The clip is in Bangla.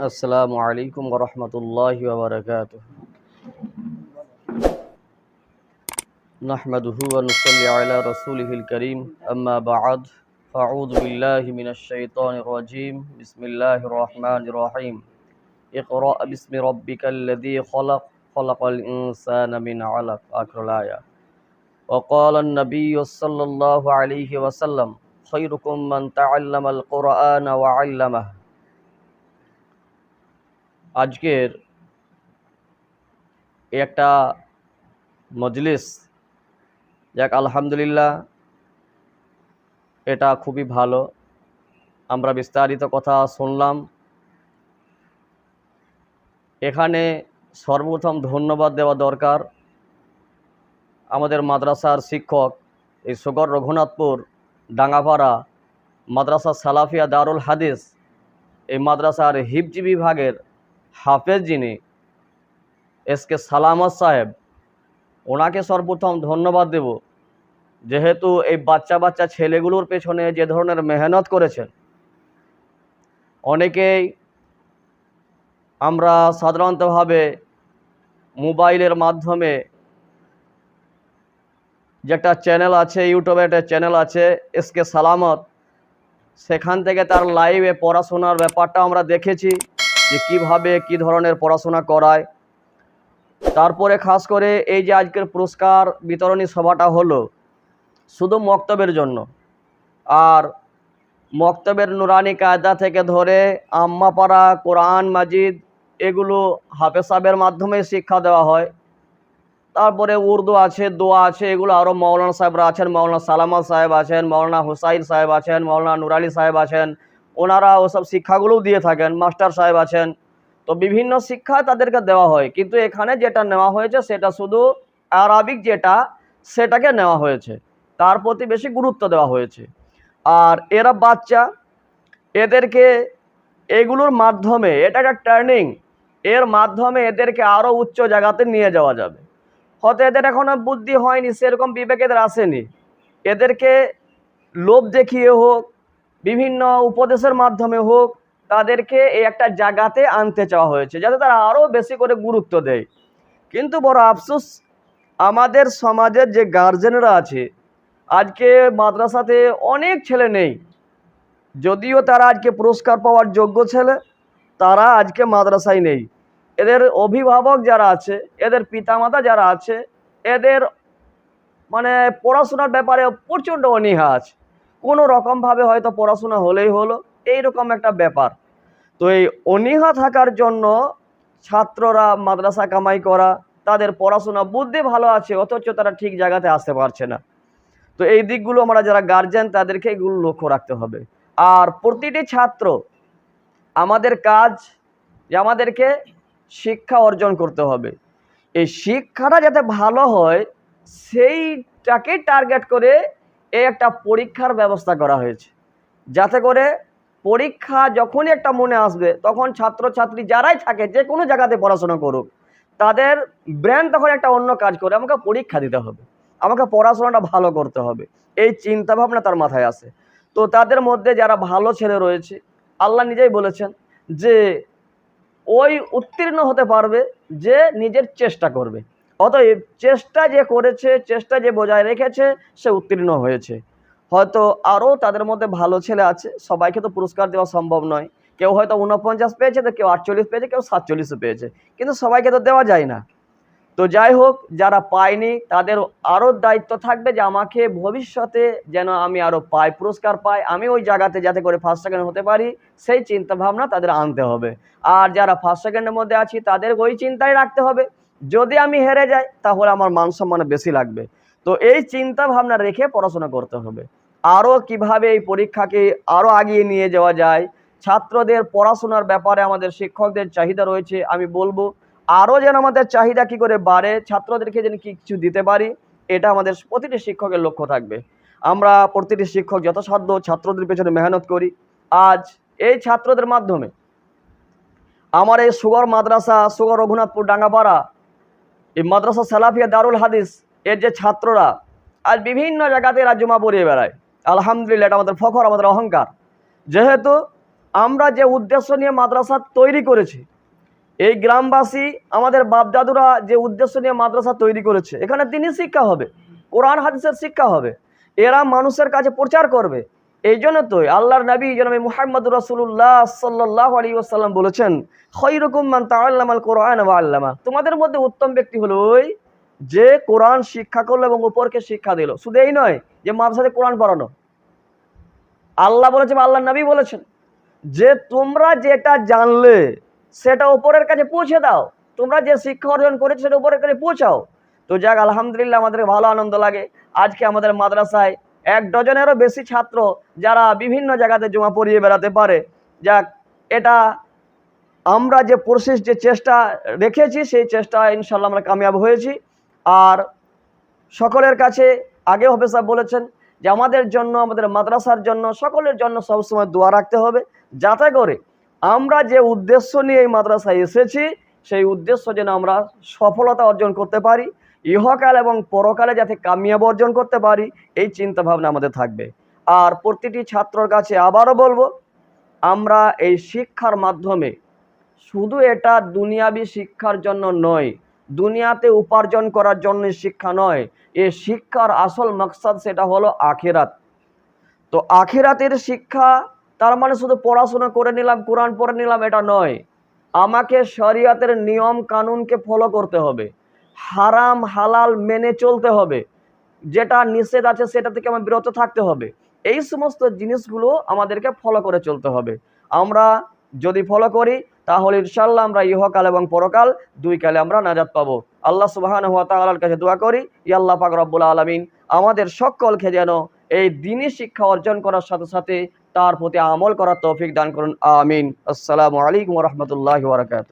السلام عليكم ورحمة الله وبركاته. نحمده ونصلي على رسوله الكريم. أما بعد فأعوذ بالله من الشيطان الرجيم. بسم الله الرحمن الرحيم. اقرأ باسم ربك الذي خلق خلق الإنسان من علق. أكرلايا الآية. وقال النبي صلى الله عليه وسلم خيركم من تعلم القرآن وعلمه আজকের এই একটা মজলিস যাক আলহামদুলিল্লাহ এটা খুবই ভালো আমরা বিস্তারিত কথা শুনলাম এখানে সর্বপ্রথম ধন্যবাদ দেওয়া দরকার আমাদের মাদ্রাসার শিক্ষক, এই সুগর রঘুনাথপুর, ডাঙ্গাপাড়া, মাদ্রাসা সালাফিয়া দারুল হাদিস, এই মাদ্রাসার হিপজি বিভাগের হাফেজ যিনি, এস কে সালামত সাহেব, ওনাকে সর্বপ্রথম ধন্যবাদ দেব। যেহেতু এই বাচ্চা বাচ্চা ছেলেগুলোর পেছনে যে ধরনের মেহনত করেছেন, অনেকেই আমরা সাধারণতভাবে মোবাইলের মাধ্যমে যে একটা চ্যানেল আছে ইউটিউবে একটা চ্যানেল আছে এস কে সালামত সেখান থেকে তার লাইভে পড়াশোনার ব্যাপারটা আমরা দেখেছি, যে কীভাবে কি ধরনের পড়াশোনা করায়। তারপরে খাস করে এই যে আজকের পুরস্কার বিতরণী সভাটা হলো, শুধু মক্তবের জন্য। আর মক্তবের নুরানি কায়দা থেকে ধরে আম্মাপাড়া, কোরআন, মাজিদ, এগুলো হাফেজ সাহেবের মাধ্যমে শিক্ষা দেওয়া হয়। তারপরে উর্দু আছে, দোয়া আছে, এগুলো আরও মৌলানা সাহেবরা আছেন মৌলানা সালামত সাহেব আছেন মৌলানা হুসাইন সাহেব আছেন মৌলানা নুরালি সাহেব আছেন, ওনারা ওসব শিক্ষাগুলোও দিয়ে থাকেন, মাস্টার সাহেব আছেন। তো বিভিন্ন শিক্ষা তাদেরকে দেওয়া হয়, কিন্তু এখানে যেটা নেওয়া হয়েছে সেটা শুধু আরবিক যেটা, সেটাকে নেওয়া হয়েছে। তার প্রতি বেশি গুরুত্ব দেওয়া হয়েছে। আর এরা বাচ্চা, এদেরকে এগুলোর মাধ্যমে এটা একটা টার্নিং এর মাধ্যমে এদেরকে আরও উচ্চ জায়গাতে নিয়ে যাওয়া যাবে। হয়তো এদের এখনও বুদ্ধি হয়নি, সেরকম বিবেক এদের আসেনি। এদেরকে লোভ দেখিয়ে হোক, বিভিন্ন উপদেশের মাধ্যমে হোক, তাদেরকে এই একটা জায়গাতে আনতে চাওয়া হয়েছে, যাতে তারা আরও বেশি করে গুরুত্ব দেয়। কিন্তু বড় আফসোস, আমাদের সমাজের যে গার্জেনরা আছে, আজকে মাদ্রাসাতে অনেক ছেলে নেই। যদিও তারা আজকে পুরস্কার পাওয়ার যোগ্য ছেলে, তারা আজকে মাদ্রাসায় নেই। এদের অভিভাবক যারা আছে, এদের পিতামাতা যারা আছে, এদের মানে পড়াশোনার ব্যাপারে প্রচণ্ড অনীহা আছে। কোনো রকমভাবে হয়তো পড়াশোনা হলেই হলো এই রকম একটা ব্যাপার। তো এই অনীহা থাকার জন্য ছাত্ররা মাদ্রাসা কামাই করা, তাদের পড়াশোনা বুদ্ধি ভালো আছে, অথচ তারা ঠিক জায়গাতে আসতে পারছে না। তো এই দিকগুলো আমরা যারা গার্জেন তাদেরকে এগুলো লক্ষ্য রাখতে হবে। আর প্রতিটি ছাত্র আমাদের কাজ যে আমাদেরকে শিক্ষা অর্জন করতে হবে। এই শিক্ষাটা যাতে ভালো হয়, সেইটাকে টার্গেট করে এই একটা পরীক্ষার ব্যবস্থা করা হয়েছে। যাতে করে পরীক্ষা যখনই একটা মনে আসবে, তখন ছাত্রছাত্রী যারাই থাকে, যে কোনো জায়গাতে পড়াশোনা করুক, তাদের ব্রেন তখন একটা অন্য কাজ করে, আমাকে পরীক্ষা দিতে হবে, আমাকে পড়াশোনাটা ভালো করতে হবে, এই চিন্তাভাবনা তার মাথায় আসে। তো তাদের মধ্যে যারা ভালো ছেলে রয়েছে, আল্লাহ নিজেই বলেছেন যে ওই উত্তীর্ণ হতে পারবে যে নিজের চেষ্টা করবে। অতএব চেষ্টা যে করেছে, চেষ্টা যে বজায় রেখেছে, সে উত্তীর্ণ হয়েছে। হয়তো আরও তাদের মধ্যে ভালো ছেলে আছে, সবাইকে তো পুরস্কার দেওয়া সম্ভব নয়। কেউ হয়তো উনপঞ্চাশ পেয়েছে, তো কেউ আটচল্লিশ পেয়েছে, কেউ সাতচল্লিশও পেয়েছে। কিন্তু সবাইকে তো দেওয়া যায় না। তো যাই হোক, যারা পায়নি, তাদের আরও দায়িত্ব থাকবে যে আমাকে ভবিষ্যতে যেন আমি আরও পাই, পুরস্কার পাই। আমি ওই জায়গাতে যাতে করে ফার্স্ট সেকেন্ড হতে পারি, সেই চিন্তা ভাবনা তাদের আনতে হবে। আর যারা ফার্স্ট সেকেন্ডের মধ্যে আছি, তাদের ওই চিন্তাই রাখতে হবে, যদি আমি হেরে যাই, তাহলে আমার মান সম্মান বেশি লাগবে। তো এই চিন্তা ভাবনা রেখে পড়াশোনা করতে হবে। আরও কীভাবে এই পরীক্ষাকে আরও আগিয়ে নিয়ে যাওয়া যায়, ছাত্রদের পড়াশোনার ব্যাপারে আমাদের শিক্ষকদের চাহিদা রয়েছে, আমি বলব আরও যেন আমাদের চাহিদা কি করে বাড়ে, ছাত্রদেরকে যেন কিছু দিতে পারি, এটা আমাদের প্রতিটি শিক্ষকের লক্ষ্য থাকবে। আমরা প্রতিটি শিক্ষক যথাসাধ্য ছাত্রদের পেছনে মেহনত করি। আজ এই ছাত্রদের মাধ্যমে আমার এই সুগর মাদ্রাসা, সুগর রঘুনাথপুর, ডাঙ্গাপাড়া, এই মাদ্রাসা সালাফিয়া দারুল হাদিস, এর যে ছাত্ররা আজ বিভিন্ন জায়গাতে এরা জমা পড়িয়ে বেড়ায়। আলহামদুলিল্লাহ, এটা আমাদের ফখর, আমাদের অহংকার। যেহেতু আমরা যে উদ্দেশ্য নিয়ে মাদ্রাসা তৈরি করেছি এই গ্রামবাসী, আমাদের বাপদাদুরা যে উদ্দেশ্য নিয়ে মাদ্রাসা তৈরি করেছে, এখানে দিনই শিক্ষা হবে, কোরআন, হাদিসের শিক্ষা হবে, এরা মানুষের কাছে প্রচার করবে। এই জন্য তো আল্লাহর নবী জনাবি মুহাম্মদ রাসূলুল্লাহ সাল্লাল্লাহু আলাইহি ওয়াসাল্লাম বলেছেন, খৈরকুম মান তাআল্লামাল কোরআন ওয়া আল্লামা। তোমাদের মধ্যে উত্তম ব্যক্তি হলো ওই যে কোরআন শিক্ষা করল এবং উপরকে শিক্ষা দিল। শুধু এই নয় যে মাদ্রাসাতে কোরআন পড়ানো। আল্লাহ বলেছে বা আল্লাহ নবী বলেছেন যে তোমরা যেটা জানলে সেটা উপরের কাছে পৌঁছে দাও। তোমরা যে শিক্ষা অর্জন করেছ সেটা উপরের কাছে পৌঁছাও। তো যাক, আলহামদুলিল্লাহ আমাদের ভালো আনন্দ লাগে। আজকে আমাদের মাদ্রাসায় এক ডজনেরও বেশি ছাত্র যারা বিভিন্ন জায়গাতে জমা পড়িয়ে বেড়াতে পারে। যাক, এটা আমরা যে প্রসেস, যে চেষ্টা রেখেছি, সেই চেষ্টা ইনশাল্লাহ আমরা কামিয়াব হয়েছি। আর সকলের কাছে আগে হবে সাহেব বলেছেন যে আমাদের জন্য, আমাদের মাদ্রাসার জন্য, সকলের জন্য সবসময় দোয়া রাখতে হবে, যাতে করে আমরা যে উদ্দেশ্য নিয়ে এই মাদ্রাসায় এসেছি, সেই উদ্দেশ্য যেন আমরা সফলতা অর্জন করতে পারি, ইহকাল এবং পরকালে যাতে কামিয়াব অর্জন করতে পারি, এই চিন্তা ভাবনা আমাদের থাকবে। আর প্রতিটি ছাত্রর কাছে আবারও বলব, আমরা এই শিক্ষার মাধ্যমে শুধু এটা দুনিয়াবি শিক্ষার জন্য নয়, দুনিয়াতে উপার্জন করার জন্য শিক্ষা নয়, এ শিক্ষার আসল মকসাদ সেটা হলো আখেরাত। তো আখেরাতের শিক্ষা তার মানে শুধু পড়াশোনা করে নিলাম, কোরআন পড়ে নিলাম, এটা নয়। আমাকে শরিয়াতের নিয়ম কানুনকে ফলো করতে হবে। হারাম, হালাল মেনে চলতে হবে। যেটা নিষেধ আছে সেটা থেকে আমার বিরত থাকতে হবে। এই সমস্ত জিনিসগুলো আমাদেরকে ফলো করে চলতে হবে। আমরা যদি ফলো করি, তাহলে ইনশাল্লাহ আমরা ইহকাল এবং পরকাল দুই কালে আমরা নাজাদ পাবো। আল্লাহ সুবাহান হাত তাআলার কাছে দোয়া করি ই আল্লাহ পাক রব্বুল আলমিন, আমাদের সকলকে যেন এই দিনই শিক্ষা অর্জন করার সাথে সাথে তার প্রতি আমল করার তৌফিক দান করুন। আমিন। আসসালামু আলাইকুম রহমতুল্লাহ বারকাত